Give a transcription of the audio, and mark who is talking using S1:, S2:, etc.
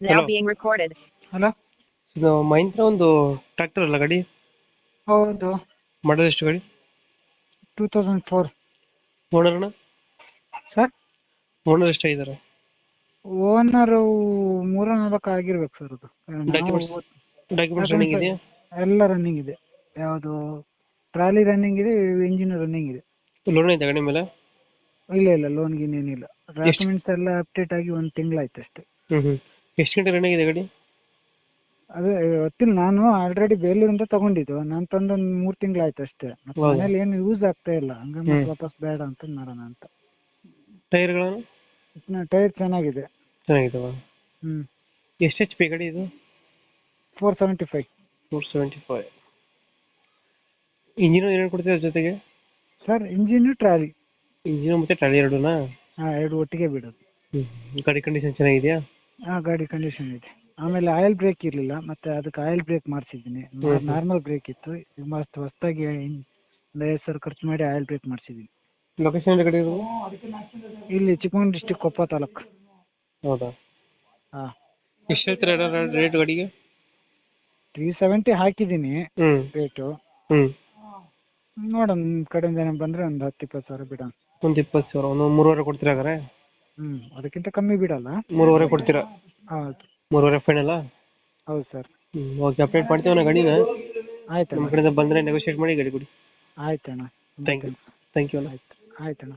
S1: Now
S2: Hello.
S1: being recorded.
S3: ಹಲೋ
S2: ಇದು ಮಹೀಂದ್ರ ಒಂದು ಟ್ರ್ಯಾಕ್ಟರ್ ಅಲ್ಲ ಗಾಡಿ?
S3: ಹೌದು.
S2: ಮಾಡಲ್ ಎಷ್ಟು ಗಾಡಿ?
S3: ಟೂ ತೌಸಂಡ್ ಫೋರ್
S2: ಓನರ್ನ
S3: ಸರ್
S2: ಓನರ್ ಎಷ್ಟಾಗಿದ್ದಾರೆ
S3: ಓನರ್ ಮೂರ ನಾಲ್ಕು ಆಗಿರ್ಬೇಕು ಸರ್ ಅದು?
S2: ಡಾಕ್ಯುಮೆಂಟ್ಸ್ ರನ್ನಿಂಗ್ ಇದೆಯಾ?
S3: ಎಲ್ಲ ರನ್ನಿಂಗ್ ಇದೆ. ಯಾವುದು ಟ್ರಾಲಿ ರನ್ನಿಂಗ್ ಇದೆ ಇಂಜಿನ್ ರನ್ನಿಂಗ್ ಇದೆ.
S2: ಲೋನ್ ಇದೆ ಗಾಡಿ ಮೇಲೆ?
S3: ಇಲ್ಲ ಇಲ್ಲ ಲೋನ್ ಗಿನ್ ಏನಿಲ್ಲ ಡಾಕ್ಯುಮೆಂಟ್ಸ್ ಎಲ್ಲ ಅಪ್ಡೇಟ್ ಆಗಿ ಒಂದು ತಿಂಗಳಾಯ್ತು ಅಷ್ಟೇ
S2: ಹ್ಮ್ ಹ್ಮ್. ಎಷ್ಟು ಗಂಟೆ ರನ್ ಇದೆ ಗಾಡಿ?
S3: ಅದೇ ಗೊತ್ತಿಲ್ಲ. ನಾನು ಆಲ್ರೆಡಿ ಬೇಲೂರಿಂದ ತಗೊಂಡಿದ್ದು. ನಾನು ತಂದೊಂದು ಮೂರ್ ತಿಂಗಳಾಯ್ತು ಅಷ್ಟೇ. ಮತ್ತೆ
S2: ಹೌದಾ?
S3: ಮನೇಲಿ ಏನು ಯೂಸ್ ಆಗ್ತಾ ಇಲ್ಲ. ಹಂಗ ಮತ್ತೆ ವಾಪಸ್ ಬೇಡ ಅಂತ ಮಾಡೋಣ ಅಂತ.
S2: ಟೈರ್ಗಳನ್ನು?
S3: ಟೈರ್ ಚೆನ್ನಾಗಿದೆ.
S2: ಚೆನ್ನಾಗಿದೆ
S3: ಹ್ಮ್.
S2: ಎಷ್ಟು ಎಚ್ ಪಿ ಗಾಡಿ ಇದು?
S3: Four seventy five
S2: four seventy five engine ಏನೇನು ಕೊಡ್ತೀರಾ ಅದ್ರ ಜೊತೆಗೆ?
S3: ಸರ್ ಇಂಜಿನ್ ಟ್ರಾಲಿ
S2: ಇಂಜಿನ್ ಮತ್ತೆ ಟ್ರಾಲಿ ಎರಡೂನಾ?
S3: ಹಾ ಎರಡು ಒಟ್ಟಿಗೆ ಬಿಡೋದು.
S2: ಗಾಡಿ ಕಂಡೀಷನ್ ಚೆನ್ನಾಗಿದೆಯಾ?
S3: ಹಾ ಗಾಡಿ ಕಂಡೀಷನ್ ಇದೆ. ಆಮೇಲೆ ಆಯಿಲ್ ಬ್ರೇಕ್ ಇರ್ಲಿಲ್ಲ ಮತ್ತೆ ಅದಕ್ಕೆ ಆಯಿಲ್ ಬ್ರೇಕ್ ಮಾಡಿಸಿದ್ದೀನಿ. ನಾರ್ಮಲ್ ಬ್ರೇಕ್ ಇತ್ತು. ಈಗ ಮಸ್ತ್ ಹೊಸದಾಗಿ ಒಂದು ಐದು ಸಾವಿರ ಖರ್ಚು ಮಾಡಿ ಆಯಿಲ್ ಬ್ರೇಕ್ ಮಾಡಿಸಿದ್ದೀನಿ.
S2: ಲೊಕೇಶನ್ ಗಾಡಿ ಇರೋದು?
S3: ಇಲ್ಲಿ ಚಿಕ್ಕಮಗಳೂರು ಡಿಸ್ಟಿಕ್ ಕೊಪ್ಪ ತಾಲೂಕು.
S2: ಹೌದಾ?
S3: ಹಾ.
S2: ಎಷ್ಟು ಹೇಳ್ತೀರಾ ರೇಟ್ ಗಾಡಿಗೆ?
S3: ತ್ರೀ ಸೆವೆಂಟಿ ಹಾಕಿದ್ದೀನಿ
S2: ಹ್ಮ್.
S3: ರೇಟು ನೋಡೋಣ ನಿಮ್ ಕಡೆಯಿಂದ ಏನೋ ಬಂದ್ರೆ ಒಂದು ಹತ್ತು ಇಪ್ಪತ್ತು ಸಾವಿರ ಬಿಡೋಣ.
S2: ಒಂದು ಇಪ್ಪತ್ತು ಸಾವಿರ ಒಂದು ಮೂರುವರೆ ಕೊಡ್ತೀರಾ ಹಾಗಾದ್ರೆ?
S3: ಹ್ಮ್ ಅದಕ್ಕಿಂತ ಕಮ್ಮಿ ಬಿಡಲ್ಲ.
S2: ಮೂರುವರೆ ಕೊಡ್ತೀರಾ?
S3: ಹೌದು.
S2: ಮೂರುವರೆ ಫೈನಲ್ಲ
S3: ಹೌದು ಸರ್.
S2: ಹ್ಮ್ ಓಕೆ ಅಪ್ಡೇಟ್ ಮಾಡ್ತೀವಿ ಅಣ್ಣ ಗಾಡಿನ ನಮ್ಮ
S3: ಆಯ್ತಣ್ಣ
S2: ಕಡೆಯಿಂದ ಬಂದರೆ ನೆಗೋಷಿಯೇಟ್ ಮಾಡಿ ಗಾಡಿ ಕೊಡಿ.
S3: ಆಯ್ತಣ್ಣ
S2: ಥ್ಯಾಂಕ್ ಯು ಥ್ಯಾಂಕ್ ಯು ಅಣ್ಣ.
S3: ಆಯ್ತು. ಆಯ್ತಣ್ಣ